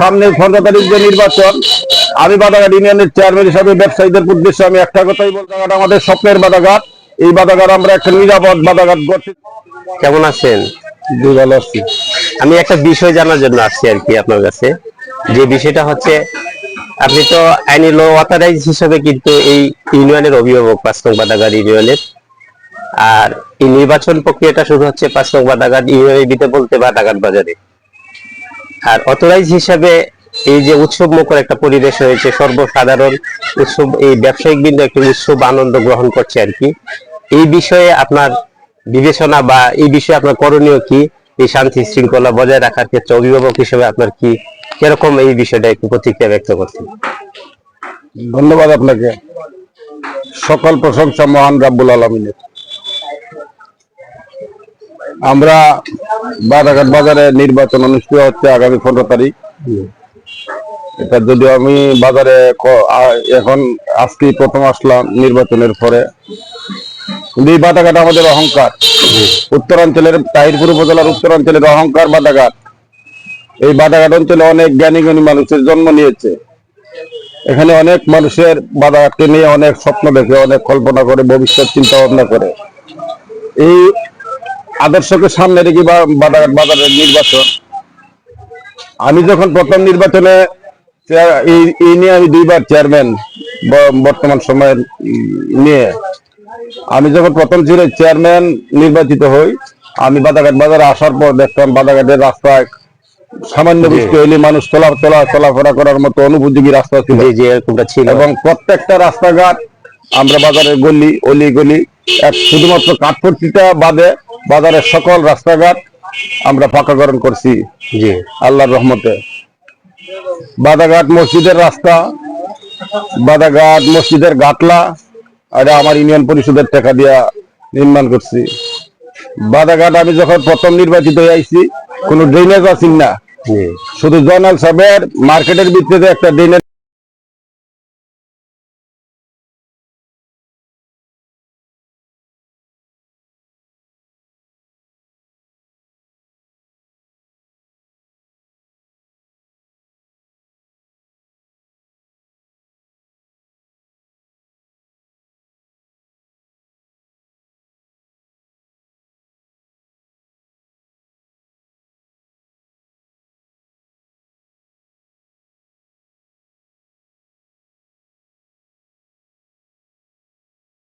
সামনে পনেরো তারিখ যে নির্বাচন আমি বাদাঘাট ইউনিয়নের চেয়ারম্যান হিসাবে ব্যবসায়ীদের উদ্দেশ্যে আমি একটা কথাই বলতে আমাদের স্বপ্নের বাদাঘাট। এই বাদাঘাট আমরা একটা নিরাপদ বাদাঘাট করছি কেমন আছেন? আছি। আমি একটা বিষয় জানার জন্য আসছি আর কি আপনার কাছে। যে বিষয়টা হচ্ছে আপনি তো আইনি ল অথরাইজ হিসেবে কিন্তু এই ইউনিয়নের অভিভাবক পাঁচ নং বাদাগার ইউনিয়নের। আর এই নির্বাচন প্রক্রিয়াটা শুরু হচ্ছে পাঁচ নং বাদাগার ইউনিয়নের ভিতরে বলতে বাদাঘাট বাজারে। আর অথরাইজ হিসাবে এই যে উৎসব মুখর একটা পরিবেশ হয়েছে সর্বসাধারণ উৎসব, এই ব্যবসায়িক বিন্দু একটি উৎসব আনন্দ গ্রহণ করছে আর কি। এই বিষয়ে আপনার বিবেচনা বা এই বিষয়ে আপনার করণীয় কি? এই শান্তি শৃঙ্খলা বজায় রাখার ক্ষেত্রে অভিভাবক হিসেবে আপনার কি, কীরকম এই বিষয়টা একটু প্রতিক্রিয়া ব্যক্ত করছেন? ধন্যবাদ আপনাকে। সকল প্রশংসা মহান রাব্বুল আলমিনের। আমরা বাদাঘাট বাজারে নির্বাচন অনুষ্ঠিত হচ্ছে আগামী পনেরো তারিখ। এটা যদিও আমি বাজারে এখন আজকে প্রথম আসলাম নির্বাচনের পরে। কিন্তু এই বাদাঘাট আমাদের অহংকার। উত্তরাঞ্চলের তাহিরপুর উপজেলার উত্তরাঞ্চলের অহংকার বাদাঘাট। এই বাদাঘাট অঞ্চলে অনেক জ্ঞানী জ্ঞানী মানুষের জন্ম নিয়েছে। এখানে অনেক মানুষের বাধাঘাটকে নিয়ে অনেক স্বপ্ন দেখে, অনেক কল্পনা করে, ভবিষ্যৎ চিন্তা ভাবনা করে। এই আদর্শকে সামনে রেখে বাজারের নির্বাচন। আমি যখন প্রথম নির্বাচনে এই নিয়ে আমি দুইবার চেয়ারম্যান বর্তমান সময়ের নিয়ে। আমি যখন প্রথম ছিল চেয়ারম্যান নির্বাচিত হই আমি বাদাঘাট বাজারে আসার পর দেখতাম বাদাঘাটের রাস্তায় সামান্য বৃষ্টি হইলে মানুষ চলা চলা চলাফেরা করার মতো অনুপযোগী রাস্তা ছিল। যে যে এরকমটা ছিল। এবং প্রত্যেকটা রাস্তাঘাট আমরা বাজারের গলি অলি গলি এক শুধুমাত্র কাঠপট্টিটা বাদে বাজারের সকল রাস্তাঘাট আমরা পাকাকরণ করছি। জি। আল্লাহর রহমতে। বাদাঘাট মসজিদের রাস্তা বাদাঘাট মসজিদের গাটলা এটা আমার ইউনিয়ন পরিষদের টাকা দিয়া নির্মাণ করছি। বাদাঘাট আমি যখন প্রথম নির্বাচিত হয়ে আইছি কোনো ড্রেনেজ আছি না? শুধু জয়নাল সাহেবের মার্কেটের ভিত্তিতে একটা ড্রেনেজ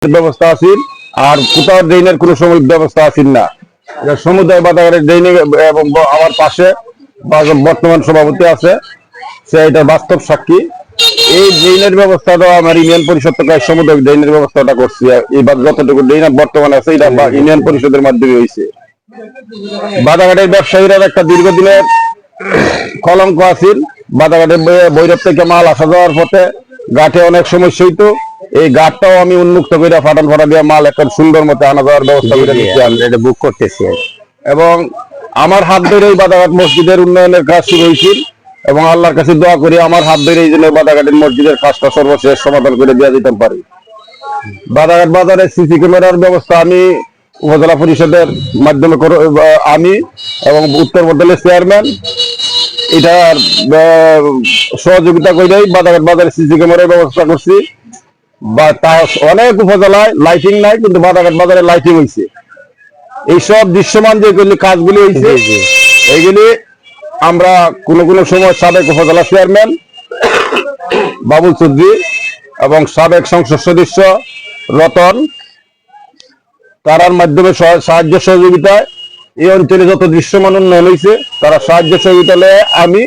ব্যবস্থা আছে আর কোথাও ড্রেনের কোনো সময় ব্যবস্থা আছে না। সমুদায় বাজারের ড্রেনে এবং আমার পাশে বর্তমান সভাপতি আছে, সে এটা বাস্তব সাক্ষী। এই ড্রেনের ব্যবস্থাটা আমার ইউনিয়ন পরিষদ থেকে সমুদায় ড্রেনের ব্যবস্থাটা করছি বা- যতটুকু ড্রেন বর্তমান আছে, এটা ইউনিয়ন পরিষদের মাধ্যমে হয়েছে। বাজারঘাটের ব্যবসায়ীরা একটা দীর্ঘদিনের কলঙ্ক আছিল। বাজারঘাটের বৈরব থেকে মাল আসা যাওয়ার পথে ঘাটে অনেক সমস্যা হইতো। এই ঘাটটাও আমি উন্মুক্ত করে ফাটান ফাটা দিয়ে মাল একটা সুন্দর মতো আনা যাওয়ার ব্যবস্থা করে দিচ্ছি। আমরা এটা বুক করতেছি এবং আমার হাত ধরে এই বাদাঘাট মসজিদের উন্নয়নের কাজ শুরু হয়েছিল এবং আল্লাহর কাছে দোয়া করি আমার হাত ধরে এই জন্য বাদাঘাটের মসজিদের কাজটা সর্বশেষ সমাধান করে দেওয়া দিতে পারি বাদাঘাট বাজারে সিসি ক্যামেরার ব্যবস্থা আমি উপজেলা পরিষদের মাধ্যমে করে- আমি এবং উত্তর বদলের চেয়ারম্যান এটার সহযোগিতা করেই বাদাঘাট বাজারে সিসি ক্যামেরার ব্যবস্থা করছি বা তা অনেক উপজেলায় লাইটিং নাই কিন্তু বাদাঘাট বাজারে লাইটিং হয়েছে এইসব দৃশ্যমান যেগুলি কাজগুলি হয়েছে। এইগুলি আমরা কোনো কোনো সময় সাবেক উপজেলা চেয়ারম্যান বাবুল চৌধুরী এবং সাবেক সংসদ সদস্য রতন তারার মাধ্যমে সাহায্য সহযোগিতায় এই অঞ্চলে যত দৃশ্যমান উন্নয়ন হয়েছে তারা সাহায্য সহযোগিতা আমি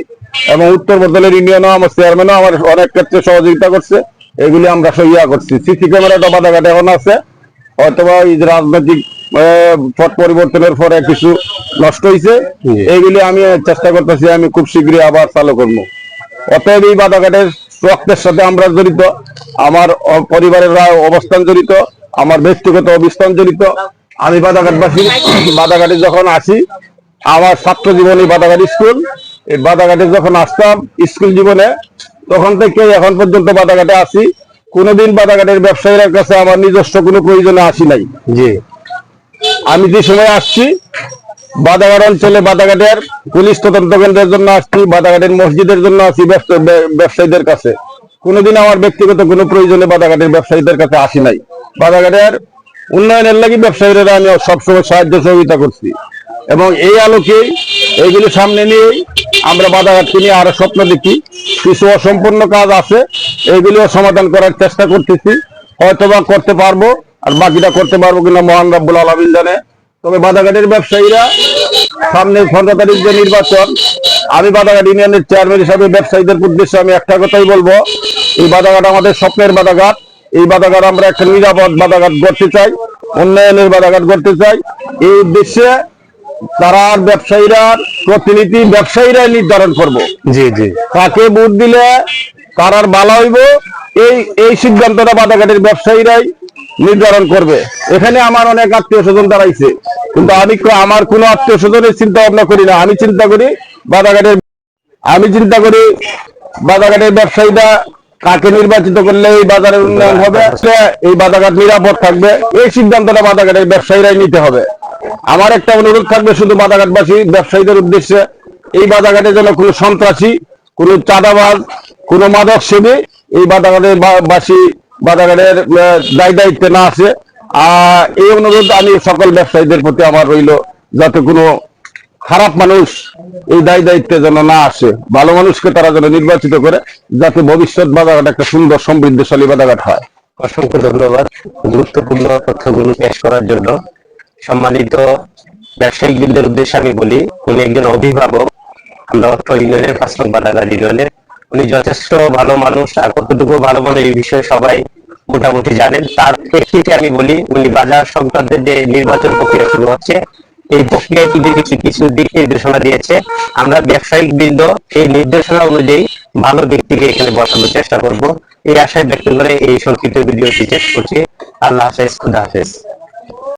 এবং উত্তর বদলের ইউনিয়নও আমার চেয়ারম্যানও আমার অনেক ক্ষেত্রে সহযোগিতা করছে এগুলি আমরা সহিয়া করছি। সিসি ক্যামেরাটা বাধাঘাটে এখন আছে। অথবা এই রাজনৈতিক পট পরিবর্তনের পরে কিছু নষ্ট হয়েছে এইগুলি আমি চেষ্টা করতেছি আমি খুব শীঘ্রই আবার চালু করব। অতএব এই বাধাঘাটের রক্তের সাথে আমরা জড়িত। আমার পরিবারের অবস্থান জড়িত। আমার ব্যক্তিগত অবস্থান জড়িত। আমি বাধাঘাটবাসী বাধাঘাটে যখন আসি আমার ছাত্র জীবনী বাধাঘাট স্কুল। এই বাধাঘাটে যখন আসতাম স্কুল জীবনে তখন থেকে এখন পর্যন্ত বাধাঘাটে আসি কোনোদিন বাধাঘাটের ব্যবসায়ীর কাছে আমার নিজস্ব কোনো প্রয়োজনে আসি নাই। জি। আমি যে সময় আসছি বাদাঘাট অঞ্চলে বাদাঘাটের পুলিশ তদন্ত কেন্দ্রের জন্য আসছি বাদাঘাটের মসজিদের জন্য আসি ব্যবসায়ীদের কাছে। কোনোদিন আমার ব্যক্তিগত কোনো প্রয়োজনে বাদাঘাটের ব্যবসায়ীদের কাছে আসি নাই। বাদাঘাটের উন্নয়নের লাগি ব্যবসায়ীরা আমি সবসময় সাহায্য সহযোগিতা করছি। এবং এই আলোকেই এইগুলি সামনে নিয়েই আমরা বাদাঘাটকে নিয়ে আরও স্বপ্ন দেখি। কিছু অসম্পূর্ণ কাজ আছে এইগুলিও সমাধান করার চেষ্টা করতেছি। হয়তোবা করতে পারব, আর বাকিটা করতে পারব কিনা মহান রাব্বুল আলমিন জানে। তবে বাদাঘাটের ব্যবসায়ীরা সামনে পনেরো তারিখ যে নির্বাচন, আমি বাদাঘাট ইউনিয়নের চেয়ারম্যান হিসাবে ব্যবসায়ীদের উদ্দেশ্যে আমি একটা কথাই বলব। এই বাদাঘাট আমাদের স্বপ্নের বাদাঘাট এই বাদাঘাট আমরা একটা নিরাপদ বাধাঘাট গড়তে চাই, উন্নয়নের বাদাঘাট গড়তে চাই। এই উদ্দেশ্যে তারা আর ব্যবসায়ীরা প্রতিনিধি ব্যবসায়ীরাই নির্ধারণ করব। জি জি। কাকে ভোট দিলে কার আর ভালো হইব। এই এই সিদ্ধান্তটা বাদাঘাটের ব্যবসায়ীরাই নির্ধারণ করবে। এখানে আমার অনেক আত্মীয় স্বজন দাঁড়াইছে। কিন্তু আমি আমার কোনো আত্মীয় স্বজনের চিন্তা ভাবনা করি না। আমি চিন্তা করি বাদাঘাটের আমি চিন্তা করি বাদাঘাটের ব্যবসায়ীরা কাকে নির্বাচিত করলে এই বাজারের উন্নয়ন হবে এই বাদাঘাট নিরাপদ থাকবে। এই সিদ্ধান্তটা বাদাঘাটের ব্যবসায়ীরাই নিতে হবে। আমার একটা অনুরোধ থাকবে শুধু বাদাঘাটবাসী ব্যবসায়ীদের উদ্দেশ্যে। এই বাদাঘাটে যেন কোনো সন্ত্রাসী, কোনো চাঁদাবাজ, কোনো মাদক সেবী এই বাদাঘাটের বাসী বাদাঘাটের দায় দায়িত্বে না আসে। আর এই অনুরোধ আমি সকল ব্যবসায়ীদের প্রতি আমার রইল, যাতে কোনো খারাপ মানুষ এই দায় দায়িত্বে যেন না আসে। ভালো মানুষকে তারা যেন নির্বাচিত করে, যাতে ভবিষ্যৎ বাদাঘাট একটা সুন্দর, সমৃদ্ধশালী বাদাঘাট হয়। অসংখ্য ধন্যবাদ। গুরুত্বপূর্ণ তথ্যগুলো পেশ করার জন্য সম্মানিত ব্যবসায়িক বৃন্দের উদ্দেশ্যে আমি বলি, উনি একজন অভিভাবক। আমরা ইউনিয়নের পাঁচ নং বাদাগার ইউনিয়নের। উনি যথেষ্ট ভালো মানুষ, আর কতটুকু ভালো এই বিষয়ে সবাই মোটামুটি জানেন। তার প্রেক্ষিতে আমি বলি, উনি বাজার যে নির্বাচন প্রক্রিয়া শুরু হচ্ছে, এই প্রক্রিয়ায় কিন্তু কিছু কিছু দিক নির্দেশনা দিয়েছে। আমরা ব্যবসায়িক বৃন্দ এই নির্দেশনা অনুযায়ী ভালো ব্যক্তিকে এখানে বসানোর চেষ্টা করব। এই আশায় ব্যক্ত করে এই সংক্ষিপ্ত ভিডিওটি শেষ করছি। আল্লাহ হাফেজ, খুদা হাফেজ।